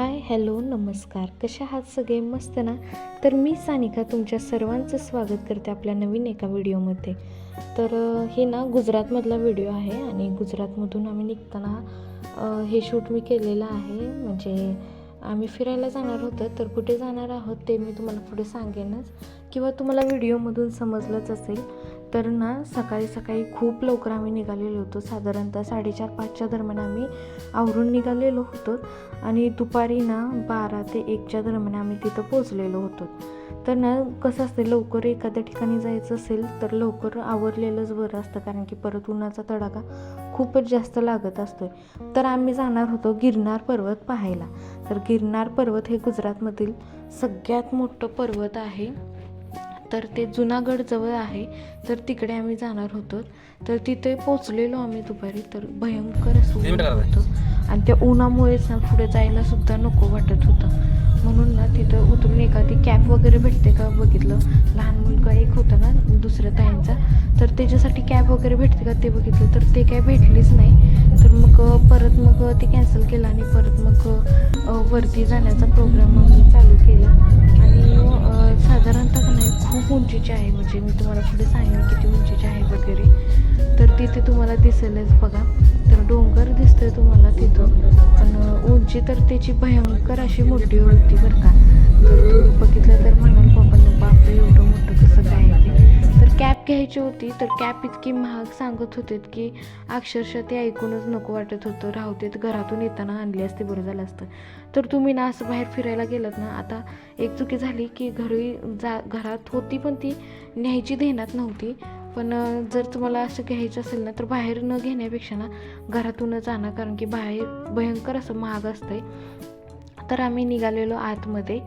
Hi hello नमस्कार. कशा आहात सगळे? मस्त ना? तर मी सानिका तुमच्या सर्वांचं स्वागत करते आपल्या नवीन एका व्हिडिओमध्ये. तर हे ना गुजरातमधला व्हिडिओ आहे आणि गुजरातमधून आम्ही निघताना हे शूट मी केलेलं आहे. म्हणजे आम्ही फिरायला जाणार होतं तर कुठे जाणार आहोत ते मी तुम्हाला पुढे सांगेनच. किंवा तुम्हाला व्हिडिओमधून समजलंच असेल. तर ना सकाळी सकाळी खूप लवकर आम्ही निघालेलो होतो. साधारणतः साडेचार पाचच्या दरम्यान आम्ही आवरून निघालेलो होतो आणि दुपारी ना बारा ते एकच्या दरम्यान आम्ही तिथं पोचलेलो होतो. तर ना कसं असतं लवकर एखाद्या ठिकाणी जायचं असेल तर लवकर आवरलेलंच बरं असतं कारण की परत उन्हाचा तडाखा खूपच जास्त लागत असतो तर आम्ही जाणार होतो गिरनार पर्वत पाहायला. तर गिरनार पर्वत हे गुजरातमधील सगळ्यात मोठं पर्वत आहे. तर ते जुनागड जवळ आहे. तर तिकडे आम्ही जाणार होतो तर तिथे पोचलेलो आम्ही दुपारी. तर भयंकर असं. होतं. आणि त्या उन्हामुळेच ना पुढे जायला सुद्धा नको वाटत होतं. म्हणून ना तिथं उतरून एखादी कॅब वगैरे भेटते का बघितलं. लहान मुलगा एक होता ना दुसऱ्या ताईंचा. तर त्याच्यासाठी कॅब वगैरे भेटते का ते बघितलं. तर ते काय भेटलीच नाही. तर मग परत मग ते कॅन्सल केलं आणि परत मग वरती जाण्याचा प्रोग्राम आम्ही चालू केला. आणि उंचीची आहे. म्हणजे मी तुम्हाला पुढे सांगेन किती उंचीची आहे वगैरे. तर तिथे तुम्हाला दिसेलच बघा. तर डोंगर दिसतोय तुम्हाला तिथं पण उंची तर त्याची भयंकर अशी मोठी होती बरं का. तर तुम्ही बघितलं तर म्हणाल बाबा बापरे एवढं मोठं कसं काय? कॅप घ्यायची होती तर कॅप इतकी महाग सांगत होते की अक्षरशः ते ऐकूनच नको वाटत होतं. राहतेत घरातून येताना आणली असते बरं झालं असतं. तर तुम्ही ना असं बाहेर फिरायला गेलात ना आता एक चुकी झाली की घरी जा घरात होती पण ती न्यायची देण्यात नव्हती. पण जर तुम्हाला असं घ्यायचं असेल ना तर बाहेर न घेण्यापेक्षा ना घरातूनच आणा कारण की बाहेर भयंकर असं महाग असतंय. तर आम्ही निघालेलो आतमध्ये.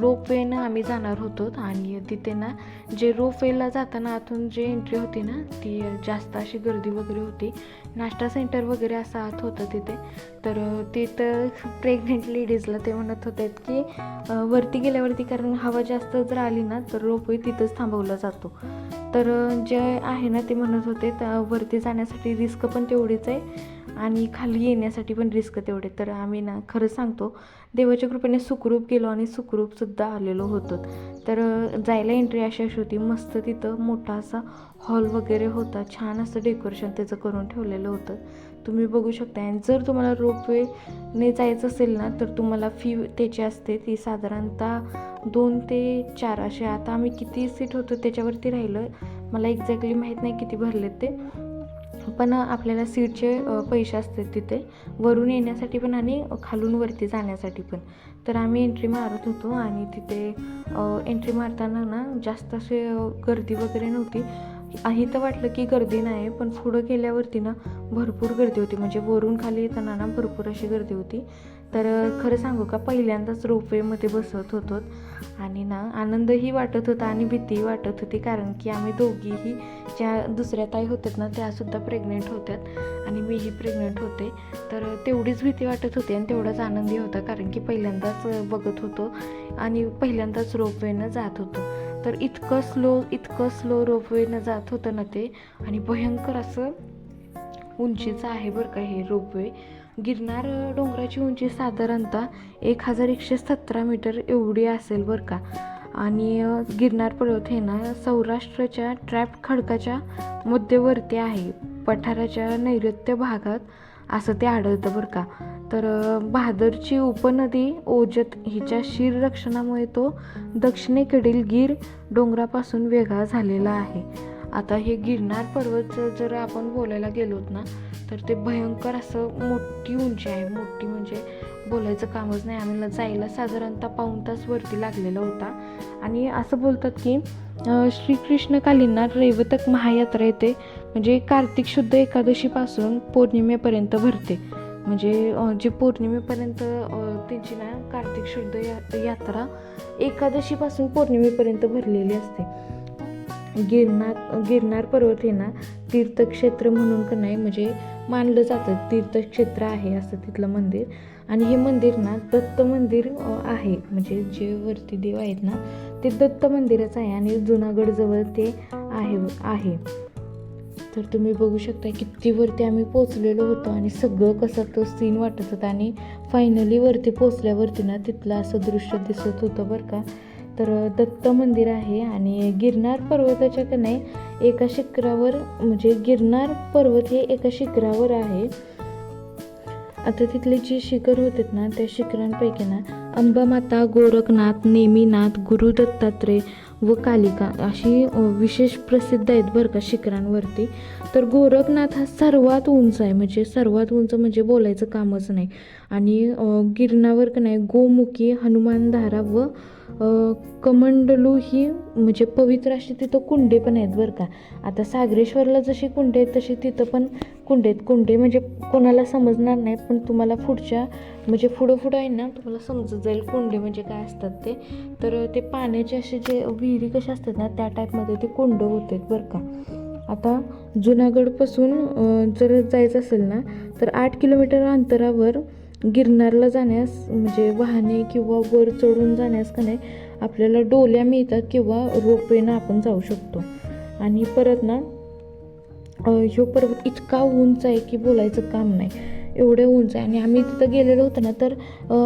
रोपवेनं आम्ही जाणार होतो आणि तिथे ना जे रोपवेला जाताना आतून जे एंट्री होती ना ती जास्त अशी गर्दी वगैरे होती. नाश्ता सेंटर वगैरे असं आत होतं तिथे. तर तिथं प्रेग्नेंट लेडीजला ते म्हणत होते की वरती गेल्यावरती कारण हवा जास्त जर आली ना तर रोपवे तिथंच थांबवला जातो. तर जे आहे ना ते म्हणत होते तर वरती जाण्यासाठी रिस्क पण तेवढीच आहे. आणि खाली येण्यासाठी पण रिस्क तेवढे. तर आम्ही ना खरं सांगतो देवाच्या कृपेने सुखरूप गेलो आणि सुखरूपसुद्धा आलेलो होतो. तर जायला एंट्री अशी अशी होती. मस्त तिथं मोठा असा हॉल वगैरे होता. छान असं डेकोरेशन त्याचं करून ठेवलेलं होतं. तुम्ही बघू शकता. आणि जर तुम्हाला रोपवेने जायचं असेल ना तर तुम्हाला फी त्याची असते. ती साधारणतः दोन ते चार असे. आता आम्ही किती सीट होतो त्याच्यावरती राहिलं मला एक्झॅक्टली माहीत नाही किती भरलेत ते. पण आपल्याला सीटचे पैसे असतात तिथे. वरून येण्यासाठी पण आणि खालून वरती जाण्यासाठी पण. तर आम्ही एंट्री मारत होतो आणि तिथे एंट्री मारताना ना जास्त असे गर्दी वगैरे नव्हती. इथं वाटलं की गर्दी नाही पण पुढं गेल्यावरती ना भरपूर गर्दी होती. म्हणजे वरून खाली येताना ना भरपूर अशी गर्दी होती. तर खरं सांगू का पहिल्यांदाच रोपवेमध्ये बसत होतो. आणि ना आनंदही वाटत होता आणि भीतीही वाटत होती कारण की आम्ही दोघीही ज्या दुसऱ्या ताई होत्यात ना त्यासुद्धा प्रेग्नेंट होत्यात. आणि मीही प्रेग्नेंट होते. तर तेवढीच भीती वाटत होती आणि तेवढाच आनंदी होता कारण की पहिल्यांदाच बघत होतो आणि पहिल्यांदाच रोपवेनं जात होतो. तर इतकं स्लो इतकं स्लो रोपवेनं जात होतं ना ते. आणि भयंकर असं उंचीचं आहे बरं का हे रोपवे. गिरनार डोंगराची उंची साधारणतः एक हजार एकशे सतरा मीटर एवढी असेल बरं का. आणि गिरनार पर्वत हे ना सौराष्ट्राच्या ट्रॅप खडकाच्या मध्यवर्ती आहे. पठाराच्या नैऋत्य भागात असं ते आढळतं बरं का. तर भादरची बहादरची उपनदी ओजत हिच्या शिररक्षणामुळे तो दक्षिणेकडील गिर डोंगरापासून वेगळा झालेला आहे. आता हे गिरनार पर्वत जर आपण बोलायला गेलोत ना तर ते भयंकर असं मोठी उंची आहे. मोठी म्हणजे बोलायचं कामच नाही. आम्हाला जायला साधारणतः पाऊण तास वरती लागलेला होता. आणि असं बोलतात की श्रीकृष्ण कालींना रैवतक महायात्रा येते. म्हणजे कार्तिक शुद्ध एकादशीपासून पौर्णिमेपर्यंत भरते. म्हणजे जे पौर्णिमेपर्यंत त्यांची ना कार्तिक शुद्ध या यात्रा एकादशीपासून पौर्णिमेपर्यंत भरलेली असते. गिरनार गिरनार पर्वत हे ना तीर्थक्षेत्र म्हणून का नाही म्हणजे मानलं जातं. तीर्थक्षेत्र आहे असं तिथलं मंदिर. आणि हे मंदिर ना दत्त मंदिर आहे. म्हणजे जे वरती देव आहेत ना ते दत्त मंदिरच आहे आणि जुनागडजवळ ते आहे आहे. तर तुम्ही बघू शकता किती वरती आम्ही पोचलेलो होतो आणि सगळं कसं तो सीन वाटत होता आणि फायनली वरती पोचल्यावरती ना तिथलं असं दृश्य दिसत होतं बरं का. तर दत्त मंदिर आहे आणि गिरनार पर्वताच्या का नाही एका शिखरावर म्हणजे गिरनार पर्वत हे एका शिखरावर आहे. आता तिथले जे शिखर होते ना त्या शिखरांपैकी ना अंबामाता गोरखनाथ नेमीनाथ गुरु दत्तात्रय व कालिका अशी विशेष प्रसिद्ध आहेत बरं का शिखरांवरती. तर गोरखनाथ हा सर्वात उंच आहे म्हणजे सर्वात उंच म्हणजे बोलायचं कामच नाही. आणि गिरणावर का नाही गोमुखी हनुमानधारा व कमंडलू ही म्हणजे पवित्र अशी तिथं कुंडे पण आहेत बरं का. आता सागरेश्वरला जशी कुंडे आहेत तशी तिथं पण कुंडे आहेत. कुंडे म्हणजे कोणाला समजणार नाही पण तुम्हाला पुढच्या म्हणजे पुढं पुढं आहे ना तुम्हाला समजत जाईल कुंडे म्हणजे काय असतात ते. तर ते पाण्याचे असे जे विहिरी कशा असतात ना त्या टाईपमध्ये ते कुंड होते बरं का. आता जुनागडपासून जर जायचं असेल ना तर आठ किलोमीटर अंतरावर गिरनारला जाण्यास म्हणजे वाहने किंवा वर चढून जाण्यास का नाही आपल्याला डोल्या मिळतात किंवा रोपवेनं आपण जाऊ शकतो. आणि परत ना ह्यो पर्वत इतका उंच आहे की बोलायचं काम नाही. एवढे उंच आहे. आणि आम्ही तिथं गेलेलो होतो ना तर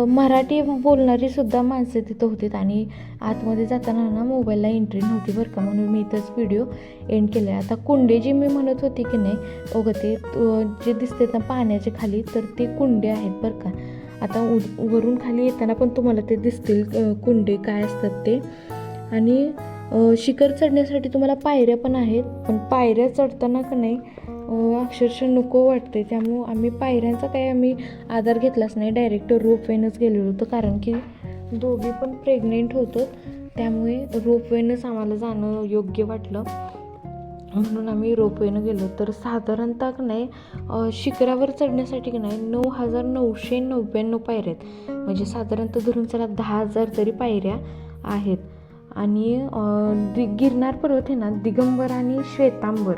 मराठी बोलणारी सुद्धा माणसं तिथं होती आणि आतमध्ये जाताना ना मोबाईलला एंट्री नव्हती बरं का म्हणून मी इथंच व्हिडिओ एंड केला आहे आता कुंडे जी मी म्हणत होती की नाही अगं ते जे दिसते ना पाण्याच्या खाली तर ते कुंडे आहेत बरं का. आता उ वरून खाली येताना पण तुम्हाला ते दिसतील कुंडे काय असतात ते. आणि शिखर चढण्यासाठी तुम्हाला पायऱ्या पण आहेत पण पायऱ्या चढताना का नाही अक्षरशः नको वाटते त्यामुळं आम्ही पायऱ्यांचा काही आम्ही आधार घेतलाच नाही. डायरेक्ट रोपवेनंच गेलेलो होतो. कारण की दोघी पण प्रेग्नेंट होतो. त्यामुळे रोपवेनंच आम्हाला जाणं योग्य वाटलं. म्हणून आम्ही रोपवेनं गेलो. तर साधारणतः नाही शिखरावर चढण्यासाठी की नाही नऊ हजार नऊशे नव्याण्णव पायऱ्या आहेत. म्हणजे साधारणतः धरून चला दहा हजार तरी पायऱ्या आहेत. आणि दि गिरनार पर्वत आहे ना दिगंबर आणि श्वेतांबर.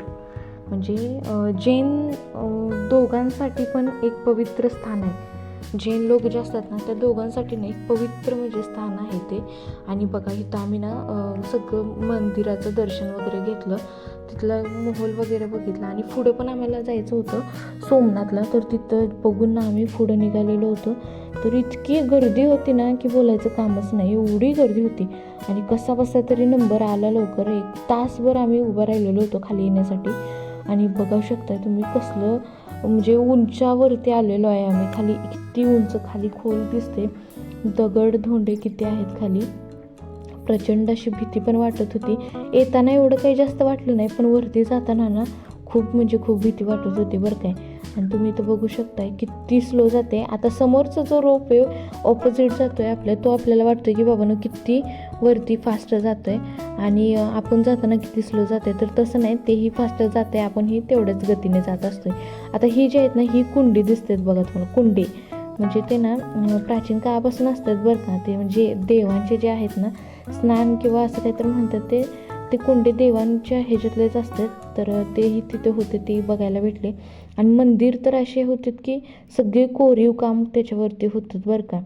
म्हणजे जैन दोघांसाठी पण एक पवित्र स्थान आहे. जैन लोक जे असतात ना त्या दोघांसाठी ना एक पवित्र म्हणजे स्थान आहे ते. आणि बघा इथं आम्ही ना सगळं मंदिराचं दर्शन वगैरे घेतलं. तिथला मोहोल वगैरे बघितला आणि पुढं पण आम्हाला जायचं होतं सोमनाथला. तर तिथं बघून ना आम्ही पुढं निघालेलो होतो. तर इतकी गर्दी होती ना की बोलायचं कामच नाही. एवढी गर्दी होती. आणि कसा बसा तरी नंबर आला लवकर. एक तासभर आम्ही उभं राहिलेलो होतो खाली येण्यासाठी. आणि बघा शकताय तुम्ही कसलं म्हणजे उंचावरती आलेलो आहे आम्ही. खाली किती उंच खाली खोल दिसते. दगड धोंडे किती आहेत खाली? प्रचंड अशी भीती पण वाटत होती. येताना एवढं काही जास्त वाटलं नाही पण वरती जाताना ना खूप म्हणजे खूप भीती वाटत होती बरं काय आणि तुम्ही तर बघू शकताय किती स्लो जाते. आता समोरचा जो रोप आहे ऑपोजिट जातो आहे आपल्या तो आपल्याला वाटतोय की बाबांनो किती वरती फास्ट जातो आहे आणि आपण जाताना किती स्लो जाते तर तसं नाही तेही फास्ट जाते आपणही तेवढ्याच गतीने जात असतो आता ही जी आहेत ना ही कुंडी दिसतात बघा तुम्हाला कुंडी. म्हणजे ते ना प्राचीन काळापासून असतात बरं का. ते म्हणजे देवांचे जे आहेत ना स्नान किंवा असं काहीतरी म्हणतात ते ते कोंडे देवांच्या ह्याच्यातलेच असतात. तर तेही तिथे होते ते बघायला भेटले. आणि मंदिर तर असे होते की सगळे कोरीव काम त्याच्यावरती होतं बरं का.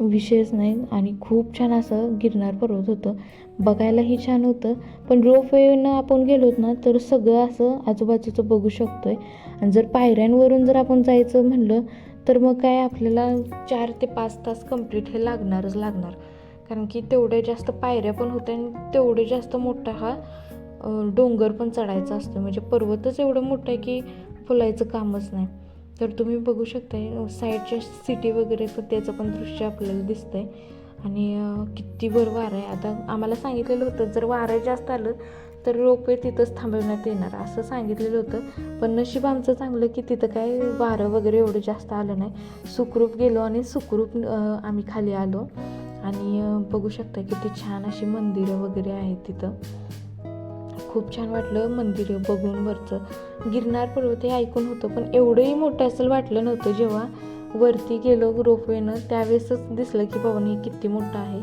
विषयच नाही आणि खूप छान असं गिरनार पर्वत होतं. बघायलाही छान होतं. पण रोपवेनं आपण गेलोत ना तर सगळं असं आजूबाजूचं बघू शकतो आहे आणि जर पायऱ्यांवरून जर आपण जायचं म्हणलं तर मग काय आपल्याला चार ते पाच तास कंप्लीट हे लागणारच लागणार. कारण की तेवढे जास्त पायऱ्या पण होत्या आणि तेवढे जास्त मोठा हा डोंगर पण चढायचा असतो. म्हणजे पर्वतच एवढं मोठं आहे की फुलायचं कामच नाही. तर तुम्ही बघू शकताय साईडच्या सिटी वगैरे पण त्याचं पण दृश्य आपल्याला दिसतंय. आणि किती भर वारं आहे. आता आम्हाला सांगितलेलं होतं जर वारं जास्त आलं तर रोपे तिथंच थांबवण्यात येणार असं सांगितलेलं होतं. पण नशीब आमचं चांगलं की तिथं काय वारं वगैरे एवढं जास्त आलं नाही. सुखरूप गेलो आणि सुखरूप आम्ही खाली आलो. आणि बघू शकता किती छान अशी मंदिरं वगैरे आहेत तिथं. खूप छान वाटलं मंदिरं बघून वरचं. गिरनार पर्वत हे ऐकून होतं पण एवढंही मोठं असं वाटलं नव्हतं जेव्हा वरती गेलो रोपवेनं त्यावेळेसच दिसलं की बाबा हे किती मोठं आहे.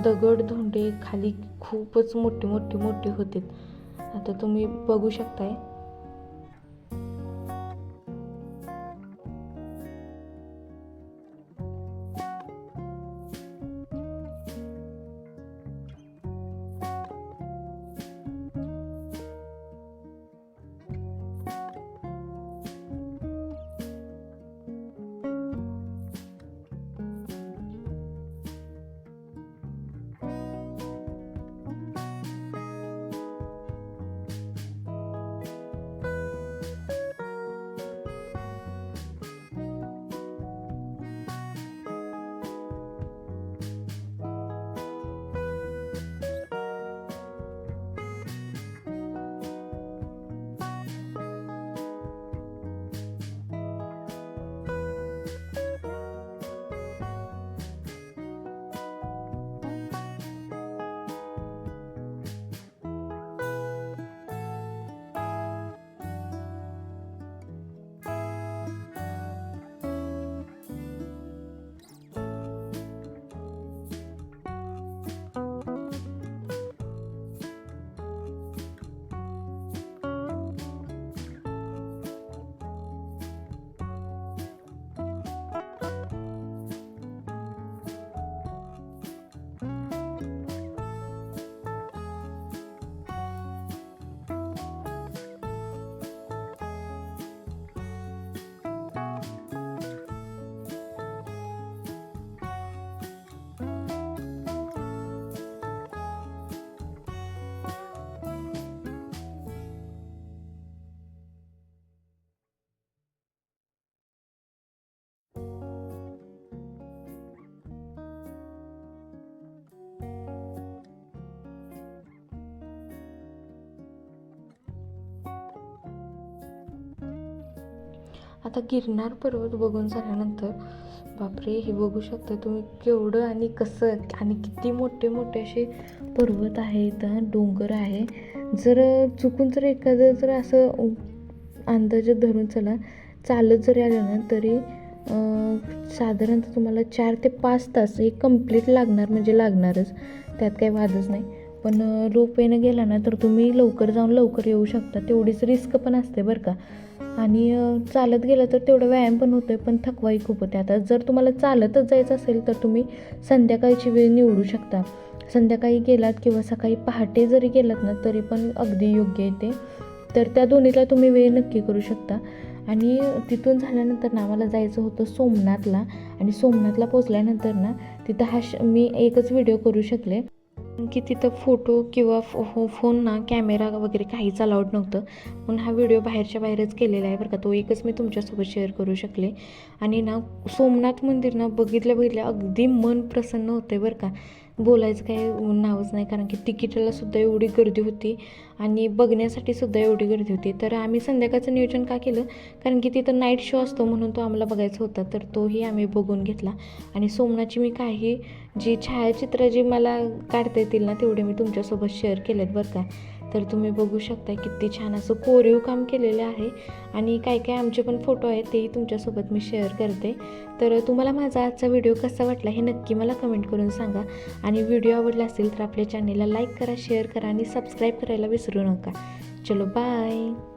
दगड धोंडे खाली खूपच मोठे मोठे मोठे होते. आता तुम्ही बघू शकताय. आता गिरनार पर्वत बघून झाल्यानंतर बापरे हे बघू शकता तुम्ही केवढं आणि कसं आणि किती मोठे मोठे असे पर्वत आहेत डोंगर आहे. जर चुकून जर एखादं जर असं अंदाजात धरून चला चालत जरी आलं ना तरी साधारणतः तुम्हाला चार ते पाच तास हे कंप्लीट लागणार म्हणजे लागणारच. त्यात काही वादच नाही. पण रोपवेनं गेला ना तर तुम्ही लवकर जाऊन लवकर येऊ शकता. तेवढीच रिस्क पण असते बरं का. आणि चालत गेलं तर तेवढं व्यायाम पण होतोय पण थकवाही खूप होते. आता जर तुम्हाला चालतच जायचं असेल तर तुम्ही संध्याकाळची वेळ निवडू शकता. संध्याकाळी गेलात किंवा सकाळी पहाटे जरी गेलात ना तरी पण अगदी योग्य येते तर त्या दोन्हीला तुम्ही वेळ नक्की करू शकता. आणि तिथून झाल्यानंतर ना मला जायचं होतं सोमनाथला. आणि सोमनाथला पोचल्यानंतर ना तिथं हा श मी एकच व्हिडिओ करू शकले. की तिथं फोटो किंवा फो हो, फोन ना कॅमेरा वगैरे काहीच अलाउड नव्हतं. म्हणून हा व्हिडिओ बाहेरच्या बाहेरच केलेला आहे बरं का. तो एकच मी तुमच्यासोबत शेअर करू शकले. आणि ना सोमनाथ मंदिर ना बघितल्या बघितल्या अगदी मन प्रसन्न होते बरं का. बोलायचं काही नावच नाही कारण की तिकीटाला सुद्धा एवढी गर्दी होती आणि बघण्यासाठी सुद्धा एवढी गर्दी होती. तर आम्ही संध्याकाळचं नियोजन का केलं? कारण की तिथं नाईट शो असतो म्हणून तो आम्हाला बघायचा होता तर तोही आम्ही बघून घेतला. आणि सोमनाथची मी काही जी छायाचित्र जी मला काढता येतील ना तेवढे मी तुमच्यासोबत शेअर केलेत बरं का. तर तुम्ही बघू शकता किती छान असं कोरीव काम केलेलं आहे. आणि काय काय आमचे पण फोटो आहेत तेही तुमच्यासोबत मी शेअर करते. तर तुम्हाला माझा आजचा व्हिडिओ कसा वाटला हे नक्की मला कमेंट करून सांगा. आणि व्हिडिओ आवडला असेल तर आपल्या चॅनेलला लाईक करा शेअर करा आणि सबस्क्राईब करायला विसरू नका. चलो बाय